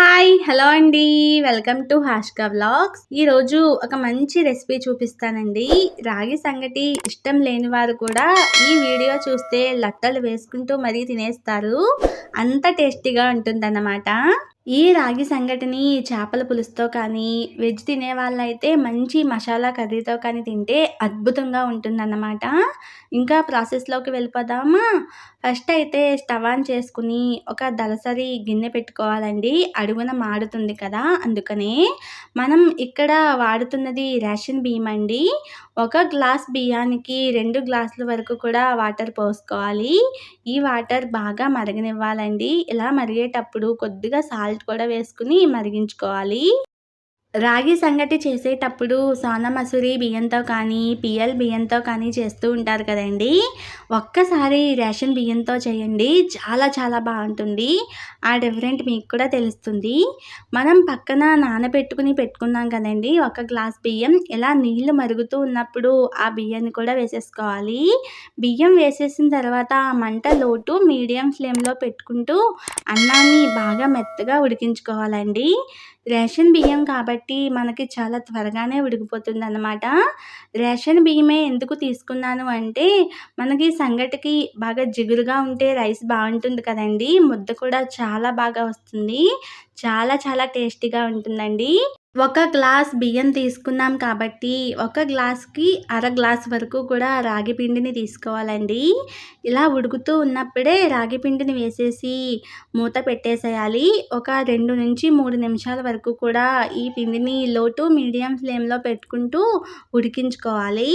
Hi hello అండి. Welcome to Hashka vlogs. ఈరోజు ఒక మంచి రెసిపీ చూపిస్తానండి. రాగి సంగటి ఇష్టం లేని వారు కూడా ఈ వీడియో చూస్తే లట్టలు వేసుకుంటూ మరీ తినేస్తారు. అంత టేస్టీగా ఉంటుందన్నమాట. ఈ రాగి సంగటిని చేపల పులుసుతో కానీ వెజ్ తినే వాళ్ళైతే మంచి మసాలా కర్రీతో కానీ తింటే అద్భుతంగా ఉంటుందన్నమాట. ఇంకా ప్రాసెస్లోకి వెళ్ళిపోదామా? ఫస్ట్ అయితే స్టవ్ ఆన్ చేసుకుని ఒక దలసరి గిన్నె పెట్టుకోవాలండి. అడుగున మాడుతుంది కదా అందుకనే మనం ఇక్కడ వాడుతున్నది రేషన్ బియ్యం అండి. ఒక గ్లాస్ బియ్యానికి రెండు గ్లాసుల వరకు కూడా వాటర్ పోసుకోవాలి. ఈ వాటర్ బాగా మరగనివ్వాలండి. ఇలా మరిగేటప్పుడు కొద్దిగా సాల్ట్ కూడా వేసుకుని మరిగించుకోవాలి. రాగి సంగటి చేసేటప్పుడు సోనా మసూరి బియ్యంతో కానీ పిఎల్ బియ్యంతో కానీ చేస్తూ ఉంటారు కదండి. ఒక్కసారి రేషన్ బియ్యంతో చేయండి. చాలా చాలా బాగుంటుంది. ఆ డిఫరెంట్ మీకు కూడా తెలుస్తుంది. మనం పక్కన నానబెట్టుకుని పెట్టుకున్నాం కదండి. ఒక గ్లాస్ బియ్యం ఇలా నీళ్ళు మరుగుతూ ఉన్నప్పుడు ఆ బియ్యాన్ని కూడా వేసేసుకోవాలి. బియ్యం వేసేసిన తర్వాత మంట లోటు మీడియం ఫ్లేమ్లో పెట్టుకుంటూ అన్నాన్ని బాగా మెత్తగా ఉడికించుకోవాలండి. రేషన్ బియ్యం కాబట్టి మనకి చాలా త్వరగానే ఉడికిపోతుంది అన్నమాట రేషన్ బియ్యమే ఎందుకు తీసుకున్నాను అంటే మనకి సంగటికి బాగా జిగురుగా ఉంటే రైస్ బాగుంటుంది కదండి. ముద్ద కూడా చాలా బాగా వస్తుంది. చాలా చాలా టేస్టీగా ఉంటుందండి. ఒక గ్లాస్ బియ్యం తీసుకున్నాం కాబట్టి ఒక గ్లాస్కి అర గ్లాస్ వరకు కూడా రాగి పిండిని తీసుకోవాలండి. ఇలా ఉడుకుతూ ఉన్నప్పుడే రాగి పిండిని వేసేసి మూత పెట్టేసేయాలి. ఒక రెండు నుంచి మూడు నిమిషాల వరకు కూడా ఈ పిండిని లో టు మీడియం ఫ్లేమ్లో పెట్టుకుంటూ ఉడికించుకోవాలి.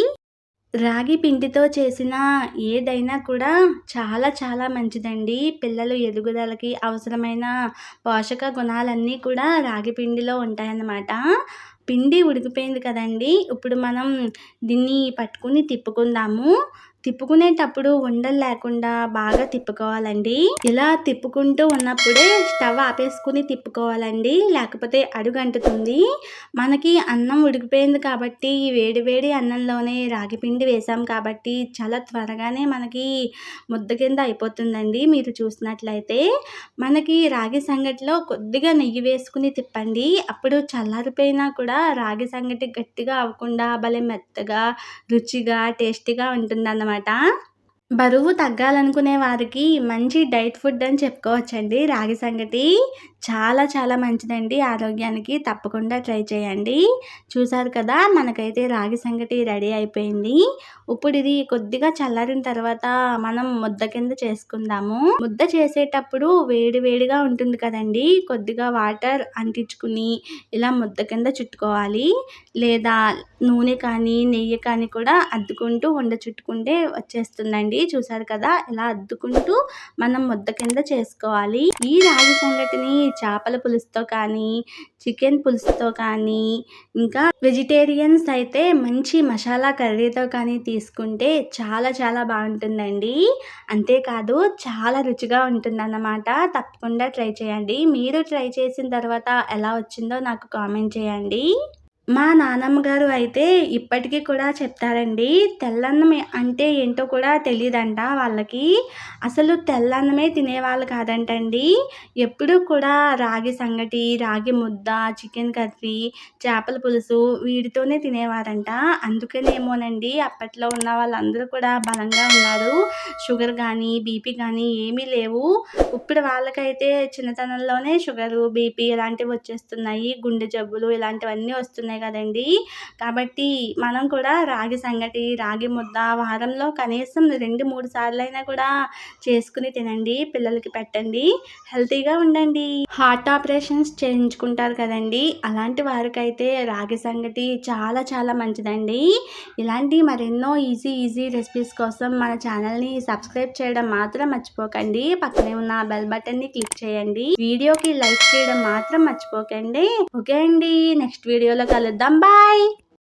రాగి పిండితో చేసిన ఏదైనా కూడా చాలా చాలా మంచిదండి. పిల్లలు ఎదుగుదలకి అవసరమైన పోషక గుణాలన్నీ కూడా రాగి పిండిలో ఉంటాయన్నమాట. పిండి ఉడికిపోయింది కదండి. ఇప్పుడు మనం దీన్ని పట్టుకుని తిప్పుకుందాము. తిప్పుకునేటప్పుడు ఉండలు లేకుండా బాగా తిప్పుకోవాలండి. ఇలా తిప్పుకుంటూ ఉన్నప్పుడే స్టవ్ ఆపేసుకుని తిప్పుకోవాలండి. లేకపోతే అడుగు అంటుతుంది మనకి అన్నం ఉడికిపోయింది కాబట్టి వేడి వేడి అన్నంలోనే రాగి పిండి వేసాం కాబట్టి చాలా త్వరగానే మనకి ముద్ద కింద అయిపోతుందండి మీరు చూసినట్లయితే. మనకి రాగి సంగటిలో కొద్దిగా నెయ్యి వేసుకుని తిప్పండి. అప్పుడు చల్లారిపోయినా కూడా రాగి సంగటి గట్టిగా అవ్వకుండా భలే మెత్తగా రుచిగా టేస్టీగా ఉంటుందన్నమాట. అనమాట బరువు తగ్గాలనుకునే వారికి మంచి డైట్ ఫుడ్ అని చెప్పుకోవచ్చండి రాగి సంగటి. చాలా చాలా మంచిదండి. ఆరోగ్యానికి తప్పకుండా ట్రై చేయండి. చూసారు కదా మనకైతే రాగి సంగటి రెడీ అయిపోయింది. ఇప్పుడు ఇది కొద్దిగా చల్లారిన తర్వాత మనం ముద్ద కింద చేసుకుందాము. ముద్ద చేసేటప్పుడు వేడి వేడిగా ఉంటుంది కదండి. కొద్దిగా వాటర్ అంటించుకుని ఇలా ముద్ద కింద చుట్టుకోవాలి. లేదా నూనె కానీ నెయ్యి కానీ కూడా అద్దుకుంటూ ఉండ చుట్టుకుంటే వచ్చేస్తుందండి. చూసారు కదా ఇలా అద్దుకుంటూ మనం ముద్ద కింద చేసుకోవాలి. ఈ రాగి సంగటిని చేపల పులుసుతో కానీ చికెన్ పులుసుతో కానీ ఇంకా వెజిటేరియన్స్ అయితే మంచి మసాలా కర్రీతో కానీ తీసుకుంటే చాలా చాలా బాగుంటుందండి. అంతేకాదు చాలా రుచిగా ఉంటుందన్నమాట. తప్పకుండా ట్రై చేయండి. మీరు ట్రై చేసిన తర్వాత ఎలా వచ్చిందో నాకు కామెంట్ చేయండి. మా నానమ్మ గారు అయితే ఇప్పటికీ కూడా చెప్తారండి తెల్లన్నం అంటే ఏంటో కూడా తెలియదంట వాళ్ళకి. అసలు తెల్లన్నమే తినేవాళ్ళు కాదంటండి. ఎప్పుడూ కూడా రాగి సంగటి రాగి ముద్ద చికెన్ కర్రీ చేపల పులుసు వీటితోనే తినేవారంట. అందుకనేమోనండి అప్పట్లో ఉన్న వాళ్ళందరూ కూడా బలంగా ఉన్నారు. షుగర్ కానీ బీపీ కానీ ఏమీ లేవు. ఇప్పుడు వాళ్ళకైతే చిన్నతనంలోనే షుగరు బీపీ ఇలాంటివి వచ్చేస్తున్నాయి. గుండె జబ్బులు ఇలాంటివన్నీ వస్తున్నాయి. ఉన్నాయి కదండి. కాబట్టి మనం కూడా రాగి సంగటి రాగి ముద్ద వారంలో కనీసం రెండు మూడు సార్లు అయినా కూడా చేసుకుని తినండి. పిల్లలకి పెట్టండి. హెల్తీగా ఉండండి. హార్ట్ ఆపరేషన్స్ చేయించుకుంటారు కదండి. అలాంటి వారికైతే రాగి సంగటి చాలా చాలా మంచిదండి. ఇలాంటి మరెన్నో ఈజీ ఈజీ రెసిపీస్ కోసం మన ఛానల్ని సబ్స్క్రైబ్ చేయడం మాత్రం మర్చిపోకండి. పక్కనే ఉన్న బెల్ బటన్ని క్లిక్ చేయండి. వీడియోకి లైక్ చేయడం మాత్రం మర్చిపోకండి. ఓకే అండి. నెక్స్ట్ వీడియోలో కలుద్దాం. ulit. Bye!